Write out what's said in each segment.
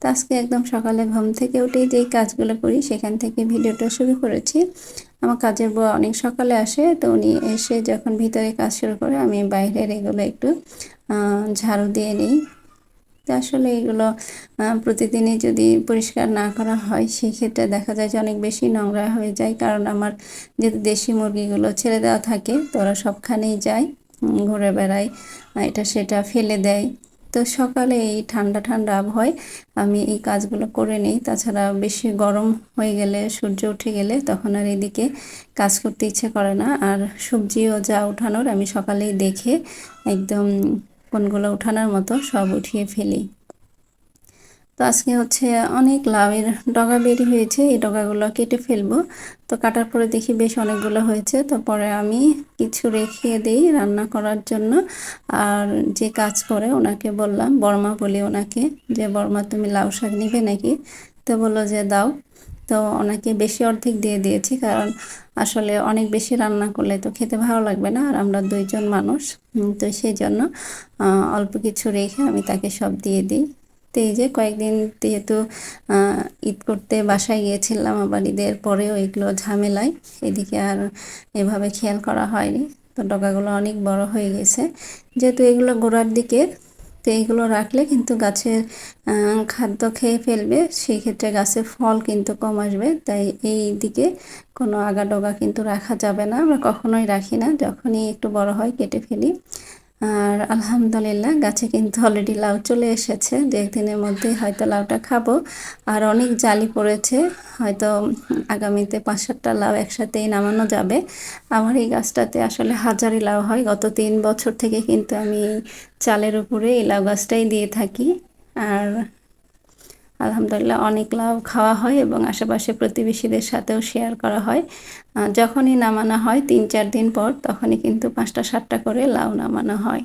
তো আজকে একদম সকালে ঘুম থেকে উঠেই যেই কাজগুলো করি, সেখান থেকে ভিডিওটা শুরু করেছি। আমার কাজের বউ অনেক সকালে আসে, তো উনি এসে যখন ভিতরে কাজ শুরু করে, আমি বাইরের এগুলো একটু ঝাড়ু দিয়ে নিই। তো আসলে এগুলো প্রতিদিনই যদি পরিষ্কার না করা হয় সেই ক্ষেত্রে দেখা যায় যে অনেক বেশি নোংরা হয়ে যায়। কারণ আমার যেহেতু দেশি মুরগিগুলো ছেড়ে দেওয়া থাকে, তো ওরা সবখানেই যায় ঘুরে বেড়ায় এটা সেটা ফেলে দেয়। তো সকালে এই ঠান্ডা ঠান্ডা আবহাওয়ায় আমি এই কাজগুলো করে নিই। তাছাড়া বেশি গরম হয়ে গেলে, সূর্য উঠে গেলে তখন আর এদিকে কাজ করতে ইচ্ছে করে না। আর সবজিও যা উঠানোর আমি সকালেই দেখে একদম কোনগুলো উঠানোর মতো সব উঠিয়ে ফেলি। তো আজকে হচ্ছে অনেক লাউয়ের ডগা বেরি হয়েছে, এই ডগাগুলো কেটে ফেলব। তো কাটার পরে দেখি বেশ অনেকগুলো হয়েছে, তো পরে আমি কিছু রেখে দিই রান্না করার জন্য। আর যে কাজ করে ওনাকে বললাম, বর্মা বলি ওনাকে যে, বর্মা, তুমি লাউ শাক নিবে নাকি? তো বলল যে, দাও। তো ওনাকে বেশি অর্ধেক দিয়ে দিয়েছি, কারণ আসলে অনেক বেশি রান্না করলে তো খেতে ভালো লাগবে না, আর আমরা দুইজন মানুষ। তো সেই জন্য অল্প কিছু রেখে আমি তাকে সব দিয়ে দিই। তো এই যে কয়েকদিন যেহেতু ঈদ করতে বাসায় গিয়েছিলাম, আবার ঈদের পরেও এগুলো ঝামেলায়। এদিকে আর এভাবে খেয়াল করা হয়নি। তো ডগাগুলো অনেক বড় হয়ে গেছে। যেহেতু এগুলো গোড়ার দিকে তো এইগুলো রাখলে কিন্তু গাছের খাদ্য খেয়ে ফেলবে। সেই ক্ষেত্রে গাছের ফল কিন্তু কম আসবে। তাই এই দিকে কোনো আগা ডগা কিন্তু রাখা যাবে না। আমরা কখনোই রাখি না। যখনই একটু বড় হয়, কেটে ফেলি। আর আলহামদুলিল্লাহ, গাছে কিন্তু অলরেডি লাউ চলে এসেছে। দু একদিনের মধ্যেই হয়তো লাউটা খাব। আর অনেক জালি পড়েছে, হয়তো আগামীতে পাঁচ সাতটা লাউ একসাথেই নামানো যাবে। আমার এই গাছটাতে আসলে হাজারি লাউ হয়। গত তিন বছর থেকে কিন্তু আমি চালের উপরে এই লাউ গাছটাই দিয়ে থাকি। আর আলহামদুলিল্লাহ অনেক লাউ খাওয়া হয় এবং আশেপাশে প্রতিবেশীদের সাথেও শেয়ার করা হয়। যখনই নামানো হয় তিন চার দিন পর তখনই কিন্তু পাঁচটা সাতটা করে লাউ নামানো হয়।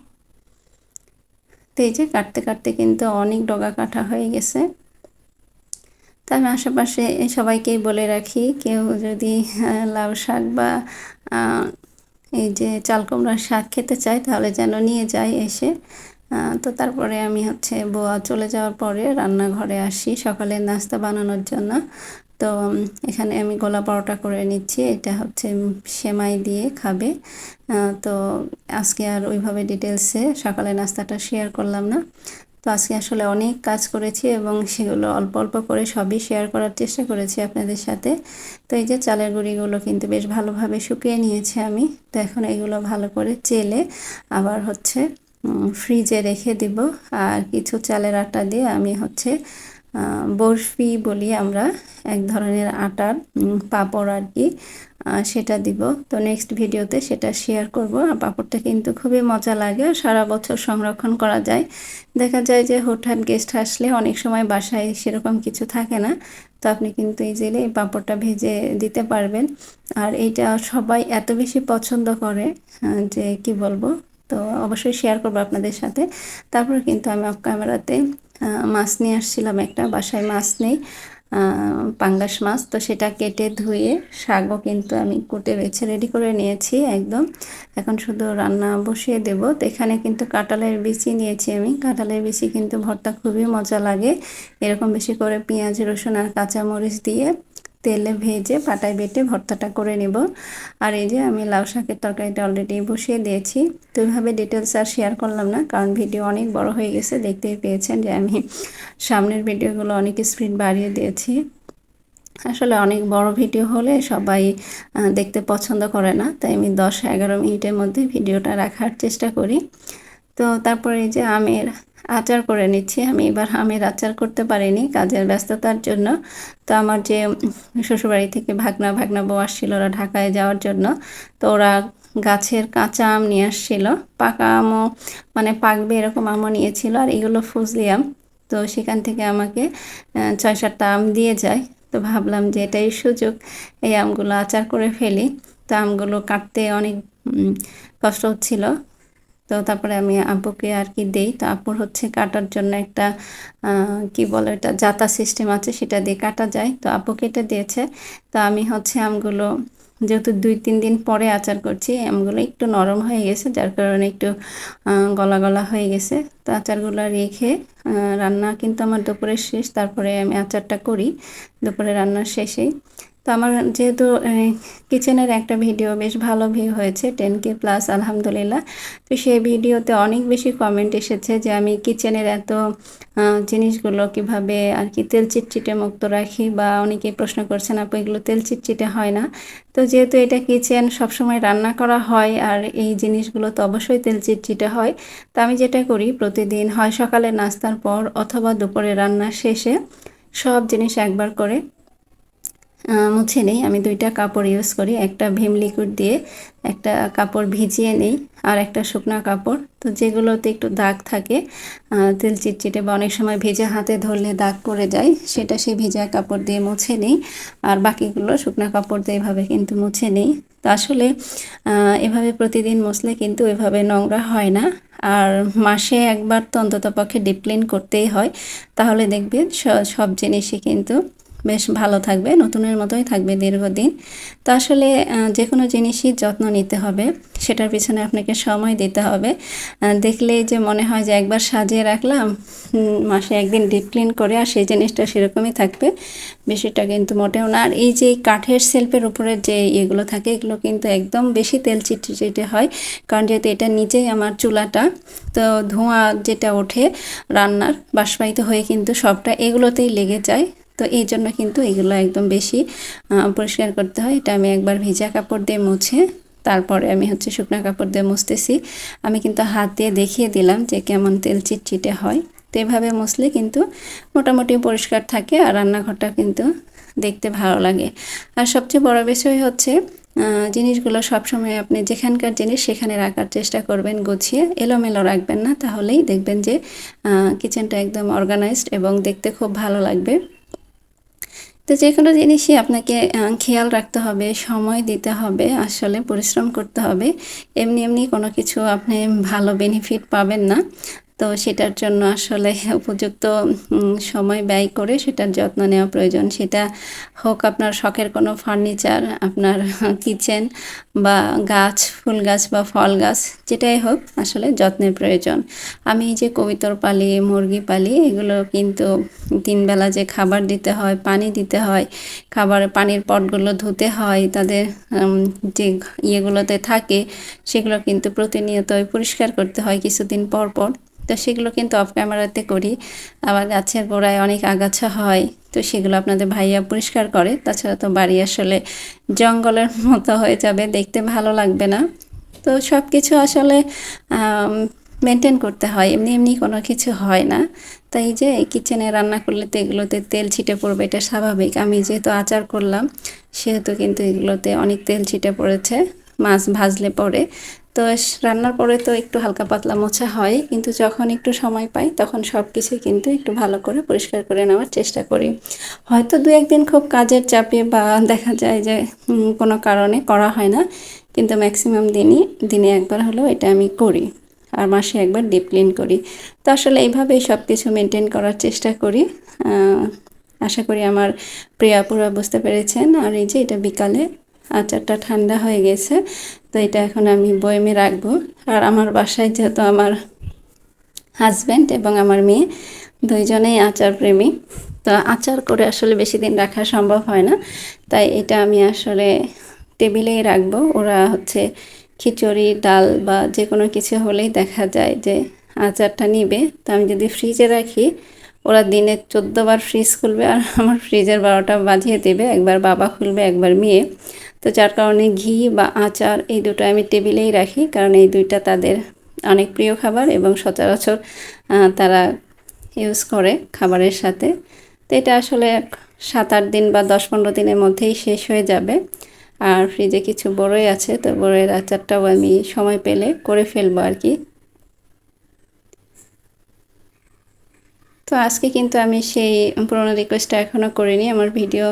তো এই যে কাটতে কাটতে কিন্তু অনেক ডগা কাটা হয়ে গেছে। তা আমি আশেপাশে সবাইকেই বলে রাখি, কেউ যদি লাউ শাক বা এই যে চাল কুমড়ার শাক খেতে চায় তাহলে যেন নিয়ে যায় এসে। তো তারপরে আমি হচ্ছে বোয়া চলে যাওয়ার পরে রান্নাঘরে আসি সকালে নাস্তা বানানোর জন্য। তো এখানে আমি গোলা পরোটা করে নিচ্ছি, এটা হচ্ছে সেমাই দিয়ে খাবে। তো আজকে আর ওইভাবে ডিটেলসে সকালে নাস্তাটা শেয়ার করলাম না। তো আজকে আসলে অনেক কাজ করেছি এবং সেগুলো অল্প অল্প করে সবই শেয়ার করার চেষ্টা করেছি আপনাদের সাথে। তো এই যে চালের গুঁড়িগুলো কিন্তু বেশ ভালোভাবে শুকিয়ে নিয়েছি আমি। তো এখন এগুলো ভালো করে চেলে আবার হচ্ছে ফ্রিজে রেখে দিব। আর কিছু চালের আটা দিয়ে আমি হচ্ছে বরফি বলি আমরা, এক ধরনের আটার পাঁপড় আর কি সেটা দিব। তো নেক্সট ভিডিওতে সেটা শেয়ার করব। আর পাঁপড়টা কিন্তু খুবই মজা লাগে সারা বছর সংরক্ষণ করা যায়। দেখা যায় যে হঠাৎ গেস্ট আসলে অনেক সময় বাসায় সেরকম কিছু থাকে না। তো আপনি কিন্তু ইজিলি এই পাঁপড়টা ভেজে দিতে পারবেন। আর এইটা সবাই এত বেশি পছন্দ করে যে কি বলব? তো অবশ্যই শেয়ার করব আপনাদের সাথে। তারপরে কিন্তু আমি অফ ক্যামেরাতে মাছ নিয়ে আসছিলাম একটা, বাসায় মাছ নেই পাঙ্গাস মাছ। তো সেটা কেটে ধুয়ে শাকও কিন্তু আমি কুটে বেছে রেডি করে নিয়েছি একদম। এখন শুধু রান্না বসিয়ে দেব। তো এখানে কিন্তু কাঁঠালের বিচি নিয়েছি আমি। কাঁঠালের বিচি কিন্তু ভর্তা খুবই মজা লাগে। এরকম বেশি করে পেঁয়াজ, রসুন আর কাঁচামরিচ দিয়ে তেলে ভেজে পাটায় বেটে ভর্তাটা করে নেব। আর এই যে আমি লাউ শাকের তরকারিটা অলরেডি বসিয়ে দিয়েছি। তো এইভাবে ডিটেলস আর শেয়ার করলাম না, কারণ ভিডিও অনেক বড় হয়ে গেছে, দেখতেই পেয়েছেন যে আমি সামনের ভিডিওগুলো অনেক স্পিড বাড়িয়ে দিয়েছি। আসলে অনেক বড় ভিডিও হলে সবাই দেখতে পছন্দ করে না, তাই আমি দশ এগারো মিনিটের মধ্যে ভিডিওটা রাখার চেষ্টা করি। তো তারপরে এই যে আমের আচার করে নিচ্ছি। আমি এবার আমের আচার করতে পারিনি, কাজের ব্যস্ততার জন্য। তো আমার যে শ্বশুরবাড়ি থেকে ভাগনা ভাগনা বউ আসছিল ওরা ঢাকায় যাওয়ার জন্য, তো ওরা গাছের কাঁচা আম নিয়ে আসছিল। পাকা আমও মানে পাকবে এরকম আমও নিয়েছিল আর এগুলো ফুজলি আম। তো সেখান থেকে আমাকে ছয় সাতটা আম দিয়ে যায়। তো ভাবলাম যে এটাই সুযোগ, এই আমগুলো আচার করে ফেলি। তো আমগুলো কাটতে অনেক কষ্ট হচ্ছিল। তো তারপরে আমি আব্বুকে আর কি দেই। তো আপুর হচ্ছে কাটার জন্য একটা কি বলে এটা জাতা সিস্টেম আছে, সেটা দিয়ে কাটা যায়। তো আপু কেটে দিয়েছে। তো আমি হচ্ছে আমগুলো, যেহেতু দুই তিন দিন পরে আচার করছি, আমগুলো একটু নরম হয়ে গেছে, যার কারণে একটু গলা গলা হয়ে গেছে। তো আচারগুলো রেখে রান্না কিন্তু আমার দুপুরের শেষ, তারপরে আমি আচারটা করি। দুপুরে রান্নার শেষেই। তো আমার যেহেতু কিচেনের একটা ভিডিও বেশ ভালো ভিউ হয়েছে টেন কে প্লাস আলহামদুলিল্লাহ। তো সেই ভিডিওতে অনেক বেশি কমেন্ট এসেছে যে আমি কিচেনের এত জিনিসগুলো কীভাবে আর কি তেল চিটচিটে মুক্ত রাখি বা অনেকে প্রশ্ন করছেন, আপু, এগুলো তেল চিটচিটে হয় না? তো যেহেতু এটা কিচেন সবসময় রান্না করা হয় আর এই জিনিসগুলো তো অবশ্যই তেল চিটচিটে হয়, তো আমি যেটা করি প্রতিদিন হয় সকালে নাস্তার পর অথবা দুপুরে রান্না শেষে সব জিনিস একবার করে মুছে নেই। আমি দুইটা কাপড় ইউজ করি। একটা ভীম লিকুইড দিয়ে একটা কাপড় ভিজিয়ে নেই আর একটা শুকনা কাপড়। তো যেগুলোতে একটু দাগ থাকে তেল চিটচিটে বা অনেক সময় ভেজা হাতে ধরলে দাগ পড়ে যায়, সেটা সেই ভেজা কাপড় দিয়ে মুছে নেই। আর বাকিগুলো শুকনা কাপড় দিয়ে এভাবে কিন্তু মুছে নেই। তো আসলে এভাবে প্রতিদিন মুছলে কিন্তু এভাবে নোংরা হয় না। আর মাসে একবার তো অন্তত পক্ষে ডিপ ক্লিন করতেই হয়। তাহলে দেখবেন সব জিনিসই কিন্তু বেশ ভালো থাকবে নতুনের মতোই থাকবে দীর্ঘদিন। তো আসলে যে কোনো জিনিসই যত্ন নিতে হবে সেটার পিছনে আপনাকে সময় দিতে হবে। আহ, দেখলেই যে মনে হয় যে একবার সাজিয়ে রাখলাম মাসে একদিন ডিপ ক্লিন করে আর সেই জিনিসটা সেরকমই থাকবে বেশিটা কিন্তু মোটেও না। আর এই যে কাঠের সেলফের উপরে যে এগুলো থাকে এগুলো কিন্তু একদম বেশি তেল চিটচিটে হয় কারণ যেহেতু এটা নিচেই আমার চুলাটা তো ধোঁয়া যেটা ওঠে রান্নার বাষ্পায়িত হয়ে কিন্তু সবটা এগুলোতেই লেগে যায়। তো এই জন্য কিন্তু এগুলো একদম বেশি পরিষ্কার করতে হয়। এটা আমি একবার ভিজা কাপড় দিয়ে মুছে, তারপরে আমি হচ্ছে শুকনো কাপড় দিয়ে মুছতেছি। আমি কিন্তু হাত দিয়ে দেখিয়ে দিলাম যে কেমন তেল চিটচিটে হয়। তো এভাবে মুছলে কিন্তু মোটামুটি পরিষ্কার থাকে আর রান্নাঘরটা কিন্তু দেখতে ভালো লাগে। আর সবচেয়ে বড় বিষয় হচ্ছে জিনিসগুলো সবসময় আপনি যেখানকার জিনিস সেখানে রাখার চেষ্টা করবেন, গুছিয়ে এলোমেলো রাখবেন না। তাহলেই দেখবেন যে কিচেনটা একদম অর্গানাইজড এবং দেখতে খুব ভালো লাগবে। তো যে কোনো জিনিসই আপনাকে খেয়াল রাখতে হবে, সময় দিতে হবে, আসলে পরিশ্রম করতে হবে। এমনি এমনি কোনো কিছু আপনি ভালো বেনিফিট পাবেন না। তো সেটার জন্য আসলে উপযুক্ত সময় ব্যয় করে সেটার যত্ন নেওয়া প্রয়োজন। সেটা হোক আপনার শখের কোনো ফার্নিচার, আপনার কিচেন বা গাছ, ফুল গাছ বা ফল গাছ, যেটাই হোক আসলে যত্নের প্রয়োজন। আমি যে কবিতর পালি, মুরগি পালি, এগুলো কিন্তু তিনবেলা যে খাবার দিতে হয়, পানি দিতে হয়, খাবার, পানির পটগুলো ধুতে হয়, তাদের যে ইয়েগুলোতে থাকে, সেগুলো কিন্তু প্রতিনিয়তই পরিষ্কার করতে হয় কিছুদিন পর পর। তো সেগুলো কিন্তু অফ ক্যামেরাতে করি। আবার গাছের গোড়ায় অনেক আগাছা হয়, তো সেগুলো আপনাদের ভাইয়া পরিষ্কার করে। তাছাড়া তো বাড়ি আসলে জঙ্গলের মতো হয়ে যাবে, দেখতে ভালো লাগবে না। তো সব কিছু আসলে মেনটেন করতে হয়, এমনি এমনি কোনো কিছু হয় না। তাই যে কিচেনে রান্না করলে তো এগুলোতে তেল ছিটে পড়বে, এটা স্বাভাবিক। আমি যেহেতু আচার করলাম, সেহেতু কিন্তু এগুলোতে অনেক তেল ছিটে পড়েছে, মাছ ভাজলে পরে। তো রান্নার পরে তো একটু হালকা পাতলা মোছা হয়, কিন্তু যখন একটু সময় পাই তখন সব কিছুই কিন্তু একটু ভালো করে পরিষ্কার করে নেওয়ার চেষ্টা করি। হয়তো দু একদিন খুব কাজের চাপে বা দেখা যায় যে কোনো কারণে করা হয় না, কিন্তু ম্যাক্সিমাম দিনই, দিনে একবার হলেও এটা আমি করি আর মাসে একবার ডিপ ক্লিন করি। তো আসলে এইভাবেই সব কিছু মেনটেন করার চেষ্টা করি। আশা করি আমার প্রিয়া আপুরা বুঝতে পেরেছেন। আর এই যে এটা বিকালে আচারটা ঠান্ডা হয়ে গেছে, তো এটা এখন আমি বয়মে রাখব। আর আমার বাসায় যেহেতু আমার হাজব্যান্ড এবং আমার মেয়ে, দুইজনেই আচার প্রেমী, তো আচার করে আসলে বেশি দিন রাখা সম্ভব হয় না। তাই এটা আমি আসলে টেবিলেই রাখব। ওরা হচ্ছে খিচুড়ি, ডাল বা যে কোনো কিছু হলেই দেখা যায় যে আচারটা নিবে। তো আমি যদি ফ্রিজে রাখি ওরা দিনে বার ফ্রিজ খুলবে আর আমার ফ্রিজের বারোটা বাজিয়ে দেবে। একবার বাবা খুলবে, একবার মেয়ে। তো যার কারণে ঘি বা আচার এই দুটো আমি টেবিলেই রাখি, কারণ এই দুইটা তাদের অনেক প্রিয় খাবার এবং সচরাচর তারা ইউজ করে খাবারের সাথে। তো এটা আসলে সাত আট দিন বা দশ পনেরো দিনের মধ্যেই শেষ হয়ে যাবে। আর ফ্রিজে কিছু বড়ই আছে, তো বড়ের আচারটাও আমি সময় পেলে করে ফেলব আর কি। তো আজকে কিন্তু আমি সেই পুরোনো রিকোয়েস্টটা এখনও করিনি। আমার ভিডিও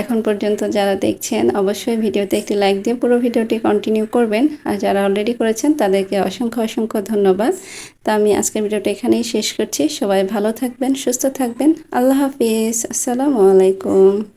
এখন পর্যন্ত যারা দেখছেন, অবশ্যই ভিডিওতে একটি লাইক দিয়ে পুরো ভিডিওটি কন্টিনিউ করবেন। আর যারা অলরেডি করেছেন, তাদেরকে অসংখ্য অসংখ্য ধন্যবাদ। তো আমি আজকের ভিডিওটা এখানেই শেষ করছি। সবাই ভালো থাকবেন, সুস্থ থাকবেন। আল্লাহ হাফিজ। আসসালামু আলাইকুম।